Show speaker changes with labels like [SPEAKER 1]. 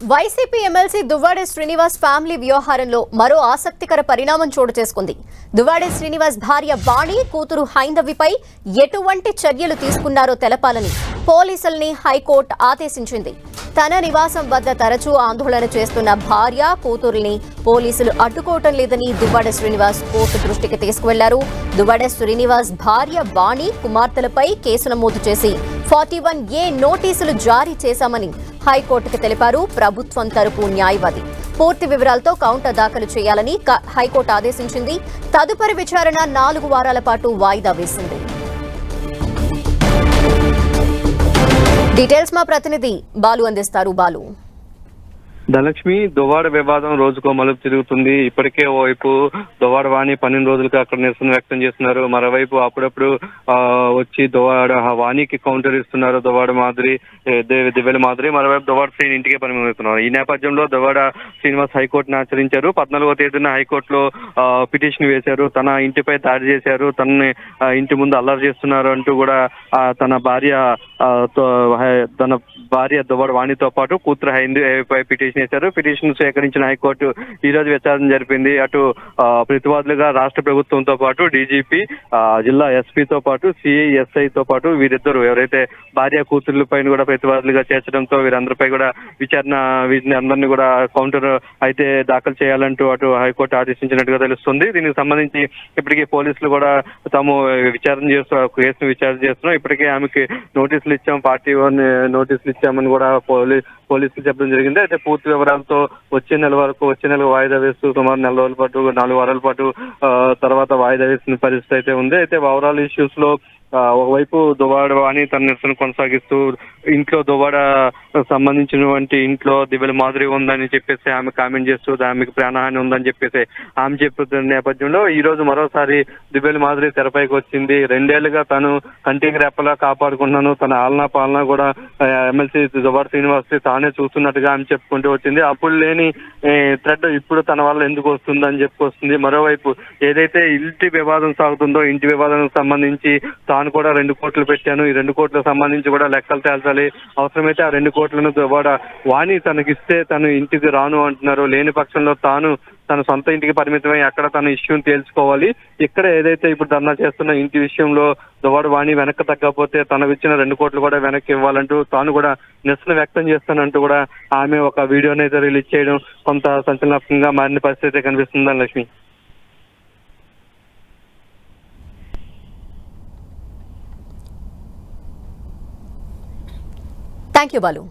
[SPEAKER 1] YCP MLC Duvvada Srinivas family వ్యవహారంలో మరో ఆసక్తికర పరిణామం చోటు చేసుకుంది. దువ్వాడే శ్రీనివాస్ భార్య వాణి కూతురు హైందవిపై ఎటువంటి చర్యలు తీసుకున్నారో తెలపాలని పోలీసుల్ని హైకోర్టు ఆదేశించింది. తన నివాసం వద్ద తరచూ ఆందోళన చేస్తున్న భార్య కూతుర్ని పోలీసులు అడ్డుకోవటం లేదని దువ్వాడ శ్రీనివాస్ కోర్టు దృష్టికి తీసుకువెళ్ళారు. దువ్వాడ శ్రీనివాస్ భార్య వాణి కుమార్తెలపై కేసు నమోదు చేసి ఫార్టీ వన్ ఏ నోటీసులు జారీ చేశామని హైకోర్టుకు తెలిపారు. ప్రభుత్వం తరపు న్యాయవాది. పూర్తి వివరాలతో కౌంటర్ దాఖలు చేయాలని హైకోర్టు ఆదేశించింది. తదుపరి విచారణ నాలుగు వారాల పాటు వాయిదా వేసింది. డీటెయిల్స్ మా ప్రతినిధి బాలు అందిస్తారు. బాలు.
[SPEAKER 2] ధనలక్ష్మి దువ్వాడ వివాదం రోజుకో మలుపు తిరుగుతుంది. ఇప్పటికే ఓవైపు దువ్వాడ వాణి పన్నెండు రోజులుగా అక్కడ నిరసన వ్యక్తం చేస్తున్నారు. మరోవైపు అప్పుడప్పుడు ఆ, వచ్చి దువ్వాడ వాణికి కౌంటర్ ఇస్తున్నారు దువ్వాడ మాదిరి దివ్యల మాదిరి. మరోవైపు దువ్వాడ శ్రీని ఇంటికే పరిమితున్నారు. ఈ నేపథ్యంలో దువ్వాడ శ్రీనివాస్ హైకోర్టును ఆచరించారు. పద్నాలుగో తేదీన హైకోర్టులో ఆ, పిటిషన్ వేశారు. తన ఇంటిపై దాడి చేశారు. తనని ఇంటి ముందు అల్లరి చేస్తున్నారు అంటూ కూడా తన భార్య తన భార్య దువ్వాడ వాణితో పాటు కూతురు హైంది పిటిషన్ పిటిషన్ వేశారు పిటిషన్ సేకరించిన హైకోర్టు ఈ రోజు విచారణ జరిపింది. అటు ప్రతివాదులుగా రాష్ట్ర ప్రభుత్వంతో పాటు డీజీపీ జిల్లా ఎస్పీతో పాటు సిఐ ఎస్ఐతో పాటు వీరిద్దరు ఎవరైతే భార్య కూతుర్ల పైన కూడా ప్రతివాదులుగా చేర్చడంతో వీరందరిపై కూడా విచారణ వీటిని అందరినీ కూడా కౌంటర్ అయితే దాఖలు చేయాలంటూ అటు హైకోర్టు ఆదేశించినట్టుగా తెలుస్తుంది. దీనికి సంబంధించి ఇప్పటికీ పోలీసులు కూడా తాము విచారణ చేస్తూ కేసును విచారణ చేస్తున్నాం. ఇప్పటికే ఆమెకి నోటీసులు ఇచ్చాం. పార్టీ వన్ నోటీసులు ఇచ్చామని కూడా పోలీ పోలీసులు చెప్పడం జరిగింది. అయితే పూర్తి వివరాలతో వచ్చే నెల వరకు వచ్చే నెల వాయిదా వేస్తూ సుమారు నెల రోజుల పాటు నాలుగు వారాల పాటు ఆ, తర్వాత వాయిదా వేసిన పరిస్థితి అయితే ఉంది. అయితే ఓవరాల్ ఇష్యూస్లో ఒకవైపు దువాడ అని తన నిరసన కొనసాగిస్తూ ఇంట్లో దువాడ సంబంధించినటువంటి ఇంట్లో దివ్యల మాదిరి ఉందని చెప్పేసి ఆమె కామెంట్ చేస్తూ ఆమెకు ప్రాణహాని ఉందని చెప్పేసి ఆమె చెప్తున్న నేపథ్యంలో ఈ రోజు మరోసారి దివ్యల మాదిరి తెరపైకి వచ్చింది. రెండేళ్ళుగా తను కంటికి రెప్పలా కాపాడుకున్నాను తన ఆలనా పాలన కూడా ఎమ్మెల్సీ దువాడ శ్రీనివాస్ తానే చూస్తున్నట్టుగా ఆమె చెప్పుకుంటూ వచ్చింది. అప్పుడు లేని థ్రెడ్ ఇప్పుడు తన వల్ల ఎందుకు వస్తుందని చెప్పుకొస్తుంది మరోవైపు ఏదైతే ఇంటి వివాదం సాగుతుందో ఇంటి వివాదానికి సంబంధించి తాను కూడా రెండు కోట్లు పెట్టాను. ఈ రెండు కోట్లకు సంబంధించి కూడా లెక్కలు తేల్చాలి. అవసరమైతే ఆ రెండు కోట్లను కూడా వాణి తనకిస్తే తను ఇంటికి రాను అంటున్నారు. లేని పక్షంలో తాను తన సొంత ఇంటికి పరిమితమై అక్కడ తన ఇష్యూని తేల్చుకోవాలి. ఇక్కడ ఏదైతే ఇప్పుడు ధర్నా చేస్తున్న ఇంటి విషయంలో దువాడు వాణి వెనక్కి తగ్గకపోతే తనకు ఇచ్చిన రెండు కోట్లు కూడా వెనక్కి ఇవ్వాలంటూ తాను కూడా నిరసన వ్యక్తం చేస్తానంటూ కూడా ఆమె ఒక వీడియోని అయితే రిలీజ్ చేయడం కొంత సంచలనాత్మకంగా మారిన పరిస్థితి కనిపిస్తుందని లక్ష్మి.
[SPEAKER 1] Thank you Balu.